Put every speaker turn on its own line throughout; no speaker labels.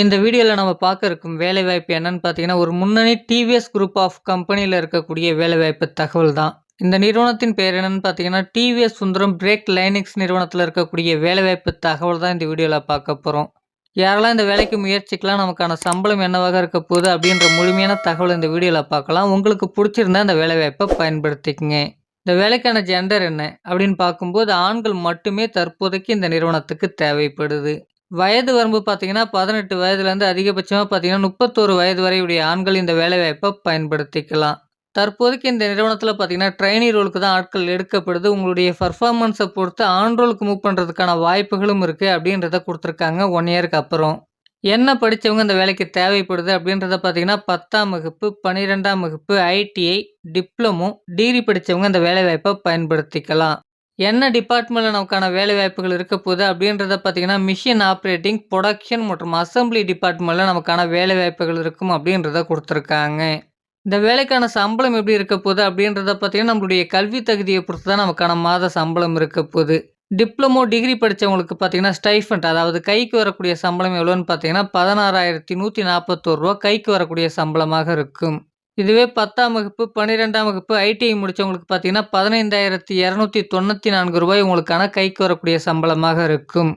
இந்த வீடியோவில் நம்ம பார்க்க இருக்கும் வேலைவாய்ப்பு என்னன்னு பார்த்தீங்கன்னா, ஒரு முன்னணி டிவிஎஸ் குரூப் ஆஃப் கம்பெனியில் இருக்கக்கூடிய வேலைவாய்ப்பு தகவல் தான். இந்த நிறுவனத்தின் பெயர் என்னன்னு பார்த்தீங்கன்னா, டிவிஎஸ் சுந்தரம் பிரேக் லைனிக்ஸ் நிறுவனத்தில் இருக்கக்கூடிய வேலைவாய்ப்பு தகவல் தான் இந்த வீடியோவில் பார்க்க போகிறோம் யாரெல்லாம் இந்த வேலைக்கு முயற்சிக்கலாம், நமக்கான சம்பளம் என்னவாக இருக்க போகுது அப்படின்ற முழுமையான தகவல் இந்த வீடியோவில் பார்க்கலாம். உங்களுக்கு பிடிச்சிருந்தா இந்த வேலைவாய்ப்பை பயன்படுத்திக்கங்க. இந்த வேலைக்கான ஜெண்டர் என்ன அப்படின்னு பார்க்கும்போது, ஆண்கள் மட்டுமே தற்போதைக்கு இந்த நிறுவனத்துக்கு தேவைப்படுது. வயது வரம்பு பார்த்தீங்கன்னா, பதினெட்டு வயதுலேருந்து அதிகபட்சமாக பார்த்தீங்கன்னா, 31 வயது வரையுடைய ஆண்கள் இந்த வேலைவாய்ப்பை பயன்படுத்திக்கலாம். தற்போதைக்கு இந்த நிறுவனத்தில் பார்த்தீங்கன்னா, ட்ரெய்னி ரோலுக்கு தான் ஆட்கள் எடுக்கப்படுது. உங்களுடைய பர்ஃபார்மன்ஸை பொறுத்து ஆன் ரோலுக்கு மூவ் பண்ணுறதுக்கான வாய்ப்புகளும் இருக்குது அப்படின்றத கொடுத்துருக்காங்க ஒன் இயருக்கு அப்புறம். என்ன படித்தவங்க இந்த வேலைக்கு தேவைப்படுது அப்படின்றத பார்த்தீங்கன்னா, 10ஆம் வகுப்பு, 12ஆம் வகுப்பு, ஐடிஐ, டிப்ளமோ, டிகிரி படித்தவங்க இந்த வேலைவாய்ப்பை பயன்படுத்திக்கலாம். என்ன டிபார்ட்மெண்ட்டில் நமக்கான வேலைவாய்ப்புகள் இருக்க போகுது அப்படின்றத பார்த்தீங்கன்னா, மிஷின் ஆப்ரேட்டிங் புரொடக்ஷன் மற்றும் அசெம்பிளி டிபார்ட்மெண்ட்டில் நமக்கான வேலைவாய்ப்புகள் இருக்கும் அப்படின்றத கொடுத்துருக்காங்க இந்த வேலைக்கான சம்பளம் எப்படி இருக்க போகுது அப்படின்றத பார்த்தீங்கன்னா, நம்மளுடைய கல்வி தகுதியை பொறுத்து தான் நமக்கான மாத சம்பளம் இருக்க போகுது. டிப்ளமோ, டிகிரி படித்தவங்களுக்கு பார்த்தீங்கன்னா, ஸ்டைஃபண்ட் அதாவது கைக்கு வரக்கூடிய சம்பளம் எவ்வளோன்னு பார்த்தீங்கன்னா, ரூ. 16,141 கைக்கு வரக்கூடிய சம்பளமாக இருக்கும். இதுவே 10ஆம் வகுப்பு, 12ஆம் வகுப்பு, ஐடிஐ முடித்தவங்களுக்கு பார்த்தீங்கன்னா, பதினைந்தாயிரத்தி இரநூத்தி தொண்ணூற்றி நான்கு ரூபாய் உங்களுக்கான கைக்கு வரக்கூடிய சம்பளமாக இருக்கும்.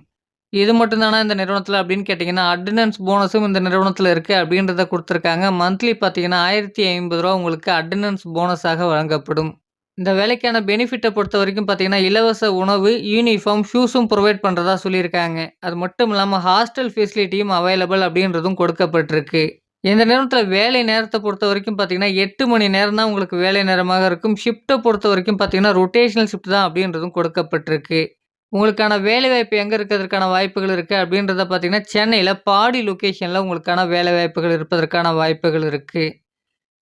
இது மட்டும்தானா இந்த நிறுவனத்தில் அப்படின்னு கேட்டிங்கன்னா அட்டண்டன்ஸ் போனஸும் இந்த நிறுவனத்தில் இருக்குது அப்படின்றத கொடுத்துருக்காங்க மந்த்லி பார்த்தீங்கன்னா, ஆயிரத்தி ஐம்பது ரூபா உங்களுக்கு அட்டண்டன்ஸ் போனஸாக வழங்கப்படும். இந்த வேலைக்கான பெனிஃபிட்டை பொறுத்த வரைக்கும் பார்த்தீங்கன்னா, இலவச உணவு, யூனிஃபார்ம், ஷூஸும் ப்ரொவைட் பண்ணுறதா சொல்லியிருக்காங்க. அது மட்டும் இல்லாமல் ஹாஸ்டல் ஃபெசிலிட்டியும் அவைலபிள் அப்படின்றதும் கொடுக்கப்பட்டிருக்கு. இந்த நேரத்தில் வேலை நேரத்தை பொறுத்த வரைக்கும் பார்த்தீங்கன்னா, எட்டு மணி நேரம் தான் உங்களுக்கு வேலை நேரமாக இருக்கும். ஷிஃப்ட்டை பொறுத்த வரைக்கும் பார்த்தீங்கன்னா, ரொட்டேஷனல் ஷிஃப்ட் தான் அப்படின்றதும் கொடுக்கப்பட்டிருக்கு. உங்களுக்கான வேலைவாய்ப்பு எங்கே இருக்கிறதுக்கான வாய்ப்புகள் இருக்குது அப்படின்றத பார்த்தீங்கன்னா, சென்னையில் பாடி லொக்கேஷனில் உங்களுக்கான வேலைவாய்ப்புகள் இருப்பதற்கான வாய்ப்புகள் இருக்குது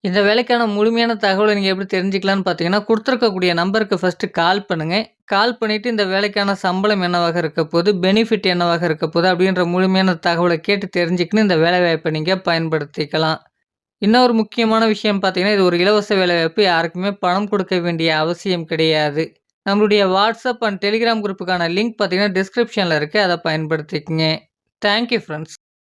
இந்த வேலைக்கான முழுமையான தகவலை நீங்கள் எப்படி தெரிஞ்சுக்கலாம்னு பார்த்தீங்கன்னா, கொடுத்துருக்கக்கூடிய நம்பருக்கு ஃபர்ஸ்ட்டு கால் பண்ணுங்கள் கால் பண்ணிவிட்டு இந்த வேலைக்கான சம்பளம் என்னவாக இருக்க போது பெனிஃபிட் என்னவாக இருக்க போது அப்படின்ற முழுமையான தகவலை கேட்டு தெரிஞ்சுக்கின்னு இந்த வேலைவாய்ப்பை நீங்கள் பயன்படுத்திக்கலாம். இன்னொரு முக்கியமான விஷயம் பார்த்தீங்கன்னா, இது ஒரு இலவச வேலைவாய்ப்பு. யாருக்குமே பணம் கொடுக்க வேண்டிய அவசியம் கிடையாது. நம்மளுடைய வாட்ஸ்அப் அண்ட் டெலிகிராம் குரூப்புக்கான லிங்க் பார்த்தீங்கன்னா, டிஸ்கிரிப்ஷனில் இருக்குது அதை பயன்படுத்திக்கங்க. Thank you